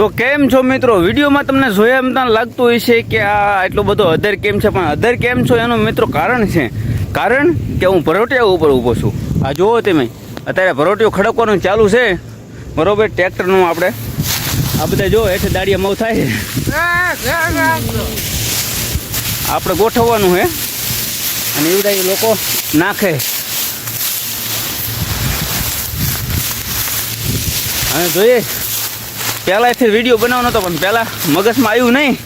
તો કેમ છો મિત્રો? વિડીયોમાં તમને જોયા એમ તમને લાગતું છે કે આ એટલો બધો અધર કેમ છે, પણ અધર કેમ છો એનું મિત્રો કારણ છે. કારણ કે હું ભરોટિયા ઉપર ઊભો છું. આ જુઓ તમે, અત્યારે ભરોટિયો ખડકવાનું ચાલુ છે. બરોબર, ટ્રેક્ટરનું આપણે. આ બધા જો હેઠે દાડિયા મઉ થાય. આપણે ગોઠવવાનું છે અને એ બધા લોકો નાખે. અને જોઈએ. પહેલાંથી વીડિયો બનાવવાનો હતો, પણ પહેલાં મગજમાં આવ્યું નહીં.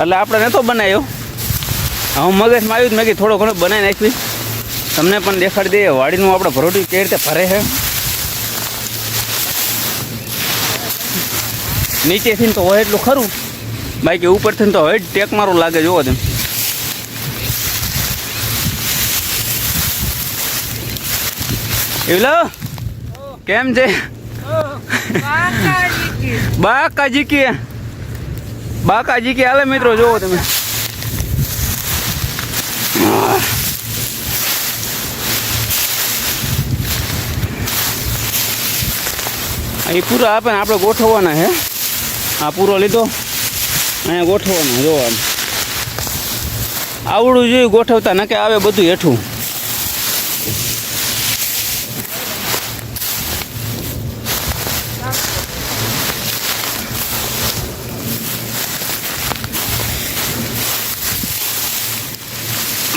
એટલે આપણે નહોતો બનાવ્યો. હું મગજમાં આવ્યું મેં કીધું, થોડો ઘણો બનાવી નાખવી તમને પણ દેખાડી દઈએ, વાડીનું આપણે ભરોટી કેવી રીતે ભરે છે. નીચેથી તો હોય એટલું ખરું. બાકી ઉપરથી તો હોય ટેક મારું લાગે, જોવો તેમ. એવલો, કેમ છે? બાકાજી કે. બાકાજી કે હાલે મિત્રો, જોવો તમે. એ પૂરા આપે ને આપણે ગોઠવવાના હે. આ પૂરો લીધો. અહીંયા ગોઠવવાનો, જોવો આવડું જોયું ગોઠવતા નકે આવે બધું હેઠું.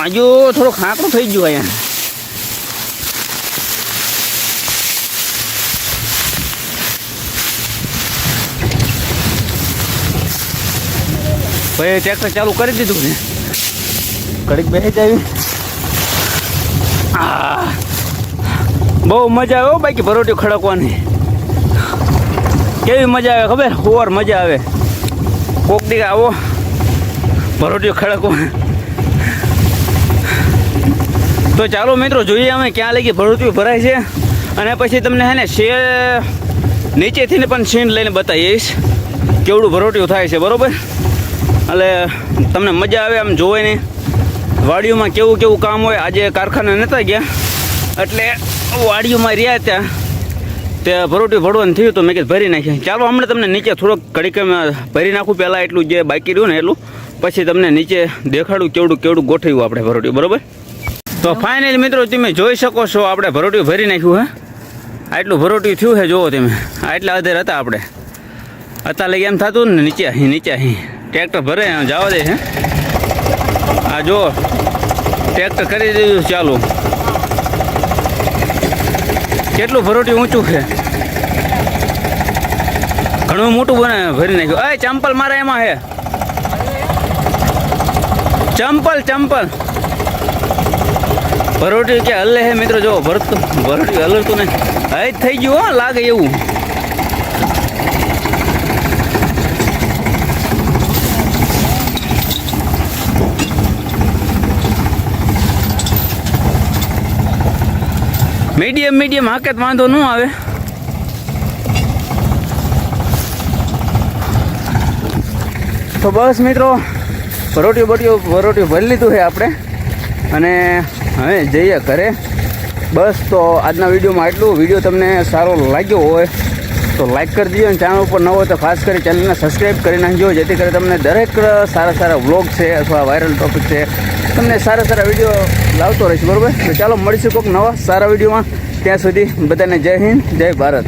હજુ થોડો ખાંકરું થઈ ગયું અહીંયા. ભાઈ ટ્રેક્ટર ચાલુ કરી દીધું ને. ઘડીક બેસી જ આવી આ બહુ મજા આવે બાકી ભરોટી ખડકવાની. કેવી મજા આવે ખબર? ઓવર મજા આવે. કોક દીક આવો. ભરોટીઓ ખડકવા. તો ચાલો મિત્રો, જોઈએ અમે ક્યાં લગી ભરોટીઓ ભરાય છે. અને પછી તમને હે ને શેર નીચેથી પણ સીન લઈને બતાવીશ કેવડું ભરોટીઓ થાય છે, બરોબર? એટલે તમને મજા આવે આમ જોવે ને વાડીઓમાં કેવું કેવું કામ હોય, આજે કારખાના નહોતા ગયા. એટલે વાડીઓમાં રહ્યા ત્યાં તે ભરોટી ભરવાનું થયું તો મેં કીધું ભરી નાખી ચાલો હમણાં તમને નીચે થોડોક ઘડીક ભરી નાખું, પહેલાં એટલું જે બાકી રહ્યું ને એટલું. પછી તમને નીચે દેખાડું કેવડું કેવડું ગોઠવ્યું આપણે ભરોટી બરોબર? તો ફાઇનલ મિત્રો તમે જોઈ શકો છો, આપણે ભરોટી ભરી નાખ્યું, હે? આટલું ભરોટી થયું છે જુઓ તમે. આટલા અધેર હતા આપણે. અત્યારે લઈ એમ થતું ને, નીચે અહીં નીચે અહીં. ટ્રેક્ટર ભરે જવા દે છે આ જો, ટ્રેક્ટર કરી દીધું ચાલુ. કેટલું ભરોટી ઊંચું છે? ઘણું મોટું બને, ભરી નાખ્યું. અય, ચંપલ મારે એમાં હે ચંપલ ચંપલ. ભરોટી કે હલે હે મિત્રો, જો ભરત ભરોટી હલતું ને. જ થઈ ગયું, હો, લાગે એવું. મીડિયમ મીડિયમ હાકે વાંધો ન આવે. તો બસ મિત્રો ભરોટીઓ બટીઓ ભરોટીઓ ભરી લીધું છે આપણે. અને હવે જઈએ ઘરે. બસ, તો આજના વિડીયોમાં એટલું વીડિયો તમને સારો લાગ્યો હોય તો લાઈક કરી દીજો અને ચેનલ ઉપર ન હોય તો ખાસ કરી ચેનલને સબસ્ક્રાઈબ કરી નાખજો, જેથી કરી તમને દરેક સારા સારા વ્લોગ છે અથવા વાયરલ ટોપિક છે, તમને સારા સારા વીડિયો લાવતો રહીશ, બરાબર? તો ચાલો મળીશું કોઈક નવા સારા વિડીયોમાં. ત્યાં સુધી બધાને જય હિન્દ, જય ભારત.